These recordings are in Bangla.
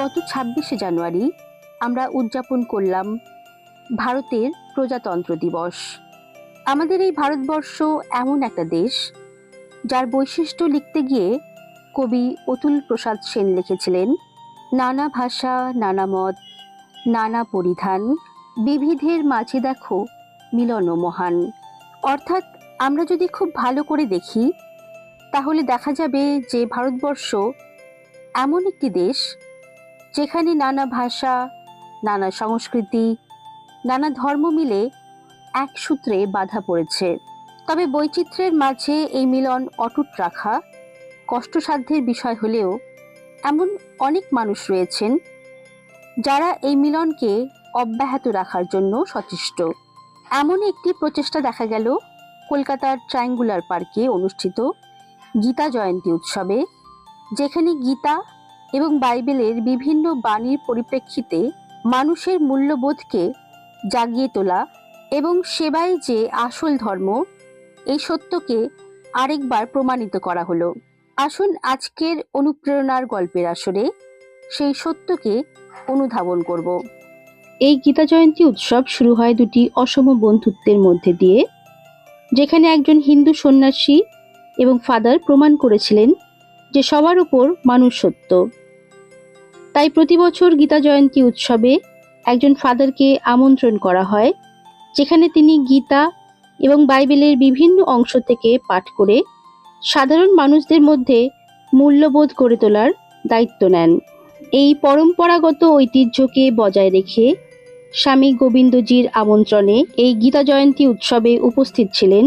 গত ছাব্বিশে জানুয়ারি আমরা উদযাপন করলাম ভারতের প্রজাতন্ত্র দিবস। আমাদের এই ভারতবর্ষ এমন একটা দেশ যার বৈশিষ্ট্য লিখতে গিয়ে কবি অতুল প্রসাদ সেন লিখেছিলেন, নানা ভাষা, নানা মত, নানা পরিধান, বিবিধের মাঝে দেখো মিলন মহান। অর্থাৎ আমরা যদি খুব ভালো করে দেখি, তাহলে দেখা যাবে যে ভারতবর্ষ এমন একটি দেশ যেখানে নানা ভাষা, নানা সংস্কৃতি, নানা ধর্ম মিলে এক সূত্রে বাধা পড়েছে। তবে বৈচিত্র্যের মাঝে এই মিলন অটুট রাখা কষ্টসাধ্যের বিষয় হলেও এমন অনেক মানুষ রয়েছেন যারা এই মিলনকে অব্যাহত রাখার জন্য সচেষ্ট। এমন একটি প্রচেষ্টা দেখা গেল কলকাতার ট্রায়াঙ্গুলার পার্কে অনুষ্ঠিত গীতা জয়ন্তী উৎসবে, যেখানে গীতা এবং বাইবেলের বিভিন্ন বাণীর পরিপ্রেক্ষিতে মানুষের মূল্যবোধকে জাগিয়ে তোলা এবং সেবাই যে আসল ধর্ম, এই সত্যকে আরেকবার প্রমাণিত করা হলো। আসুন আজকের অনুপ্রেরণার গল্পের আসরে সেই সত্যকে অনুধাবন করব। এই গীতা জয়ন্তী উৎসব শুরু হয় দুটি অসম বন্ধুত্বের মধ্যে দিয়ে, যেখানে একজন হিন্দু সন্ন্যাসী এবং ফাদার প্রমাণ করেছিলেন যে সবার উপর মানুষ সত্য। তাই প্রতি বছর গীতা জয়ন্তী উৎসবে একজন ফাদারকে আমন্ত্রণ করা হয়, যেখানে তিনি গীতা এবং বাইবেলের বিভিন্ন অংশ থেকে পাঠ করে সাধারণ মানুষদের মধ্যে মূল্যবোধ গড়ে তোলার দায়িত্ব নেন। এই পরম্পরাগত ঐতিহ্যকে বজায় রেখে স্বামী গোবিন্দজির আমন্ত্রণে এই গীতা জয়ন্তী উৎসবে উপস্থিত ছিলেন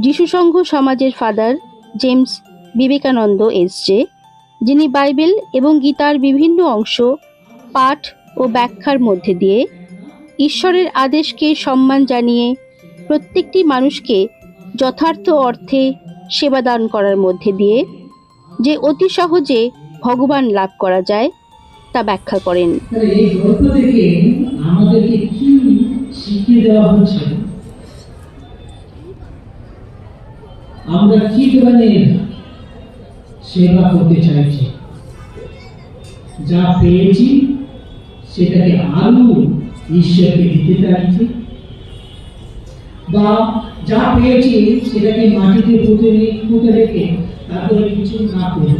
যিশুসংঘ সমাজের ফাদার জেমস বিবেকানন্দ এসজে যিনি বাইবেল এবং গীতার বিভিন্ন অংশ, পাঠ ও ব্যাখ্যার মধ্যে দিয়ে ঈশ্বরের আদেশকে সম্মান জানিয়ে প্রত্যেকটি মানুষকে যথার্থ অর্থে সেবাদান করার মধ্যে দিয়ে যে অতি সহজে ভগবান লাভ করা যায়, তা ব্যাখ্যা করেন। আমরা কি ধরনের সেবা করতে চাইছি। যা পেয়েছি, সেটাকে আরও ঈশ্বরকে দিতে চাইছি। বা যা পেয়েছি, সেটাকে মাটিতে পুঁতে রে- পুঁতে রেখে তারপরে কিছু না করে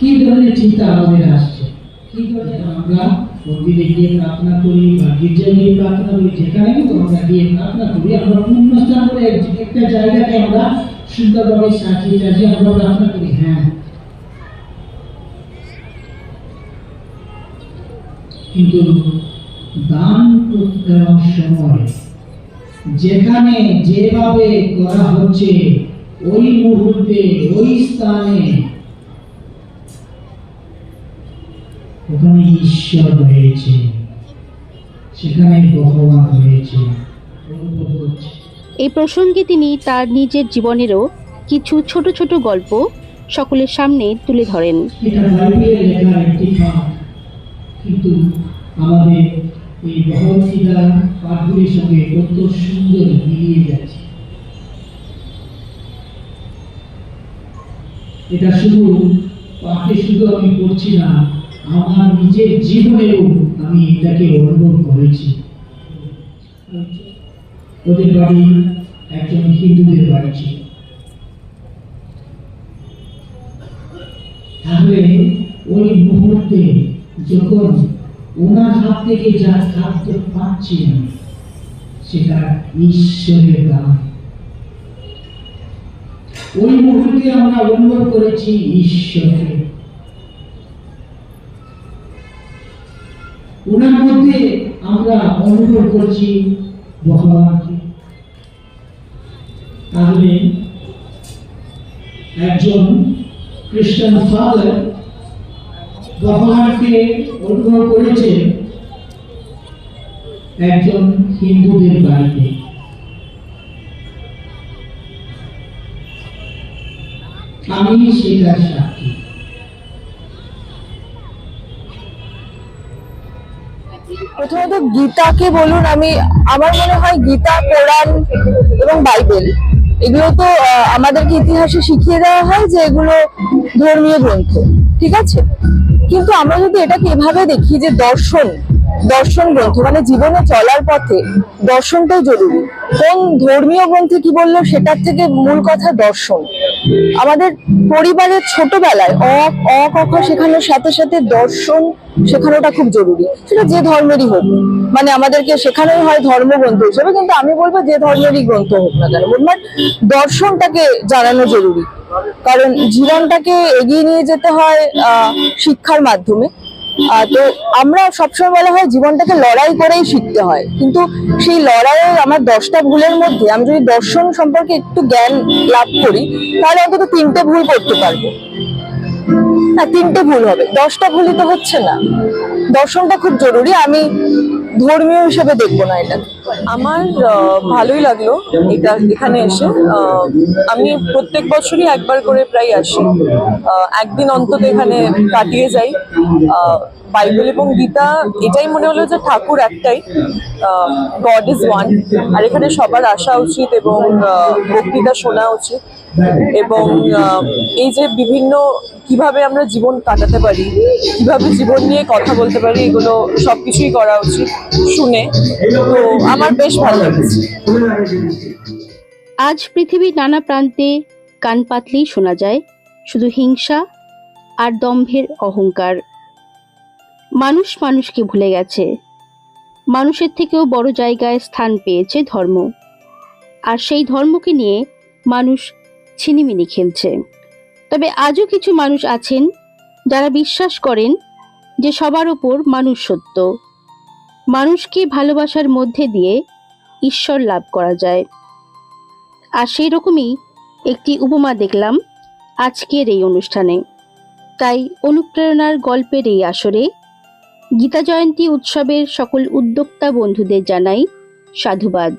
কি ধরনের চিন্তা আমাদের আসছে? কি ধরনের আমরা মন্দিরে গিয়ে প্রার্থনা করি বা গির্জায় গিয়ে প্রার্থনা করি যেখানে কিন্তু আমরা গিয়ে প্রার্থনা করি। আমরা পুণ্যস্থান করে একটা জায়গাকে আমরা সুন্দরভাবে সাজিয়ে সাজিয়ে আমরা প্রার্থনা করি। হ্যাঁ। কিন্তু দান দেওয়ার সময় যেখানে যেভাবে করা হচ্ছে, ওই মুহূর্তে, ওই স্থানে ওখানে ঈশ্বর রয়েছে। সেখানে ভগবান রয়েছে। এই প্রসঙ্গে তিনি তার নিজের জীবনেরও কিছু ছোট ছোট গল্প সকলের সামনে তুলে ধরেন। কিন্তু আমাদের এই ভগবদ্গীতা পাঠগুলির সঙ্গে কত সুন্দর মিলিয়ে যাচ্ছে। এটা শুধু পাঠে শুধু আমি পড়ছি না আমার নিজের জীবনেও আমি এটাকে অনুভব করেছি। ওদের বাড়ি একজন হিন্দুদের বাড়ি ছিল। তাহলে ওই মুহূর্তে যখন ওনার হাত থেকে যা খাদ্য পাচ্ছি আমি সেটা ঈশ্বরের দান। ওই মুহূর্তে আমরা অনুভব করেছি ঈশ্বরকে। ওনার মধ্যে আমরা অনুভব করছি ভগবানকে। তাহলে একজন খ্রিস্টান ফাদার ভগবানকে অনুভব করেছে একজন হিন্দুদের বাড়িতে। আমি সেটার সাক্ষী। গীতাকে বলুন, আমি, আমার মনে হয় গীতা, কোরআন এবং বাইবেল। এগুলো তো আমাদেরকে ইতিহাসে শিখিয়ে দেওয়া হয় যে এগুলো ধর্মীয় গ্রন্থ, ঠিক আছে? কিন্তু আমরা যদি এটাকে এভাবে দেখি যে দর্শন দর্শন গ্রন্থ মানে জীবনে চলার পথে দর্শনটাই জরুরি। কোন ধর্মীয় গ্রন্থে কি বলল, সেটার থেকে মূল কথা দর্শন। আমাদের পরিবারের ছোটবেলায় অ অ, ক, খ শেখানোর সাথে সাথে দর্শন শেখানোটা খুব জরুরি। সেটা যে ধর্মেরই হোক। মানে আমাদেরকে শেখানোই হয় ধর্মগ্রন্থ হিসেবে, কিন্তু আমি বলব যে ধর্মেরই গ্রন্থ হোক না কেন, বলব দর্শনটাকে জানানো জরুরি। কারণ জীবনটাকে এগিয়ে নিয়ে যেতে হয় শিক্ষার মাধ্যমে। তো আমরা সবসময় বলা হয় জীবনটাকে লড়াই করেই শিখতে হয়। কিন্তু সেই লড়াইয়ে আমার দশটা ভুলের মধ্যে আমি যদি দর্শন সম্পর্কে একটু জ্ঞান লাভ করি, তাহলে অন্তত তিনটে ভুল করতে পারব। না, তিনটে ভুল হবে। দশটা ভুলই তো হচ্ছে না। দর্শনটা খুব জরুরি। আমি ধর্মীয় হিসেবে দেখব না এটা আমার ভালোই লাগল এটা এখানে এসে। আমি প্রত্যেক বছরই একবার করে প্রায় আসি। একদিন অন্তত এখানে কাটিয়ে যাই। বাইবেল এবং গীতা, এটাই মনে হলো যে ঠাকুর একটাই। গড ইজ ওয়ান আর এখানে সবার আসা উচিত এবং বক্তৃতা শোনা উচিত। এবং এই যে বিভিন্ন কীভাবে আমরা জীবন কাটাতে পারি, কীভাবে জীবন নিয়ে কথা বলতে পারি, এগুলো সবকিছুই করা উচিত শুনে। তো আমার বেশ ভালো লেগেছে। আজ পৃথিবীর নানা প্রান্তে কান পাতলেই শোনা যায়, শুধু হিংসা আর দম্ভের অহংকার। মানুষ মানুষকে ভুলে গেছে। মানুষের থেকেও বড় জায়গায় স্থান পেয়েছে ধর্ম। আর সেই ধর্মকে নিয়ে মানুষ ছিনিমিনি খেলছে। তবে আজও কিছু মানুষ আছেন যারা বিশ্বাস করেন যে সবার ওপর মানুষ সত্য। মানুষকে ভালোবাসার মধ্যে দিয়ে ঈশ্বর লাভ করা যায়। আর সেই রকমই একটি উপমা দেখলাম আজকের এই অনুষ্ঠানে। তাই অনুপ্রেরণার গল্পের এই আসরে গীতা জয়ন্তী উৎসবের সকল উদ্যোক্তা বন্ধুদের জানাই সাধুবাদ।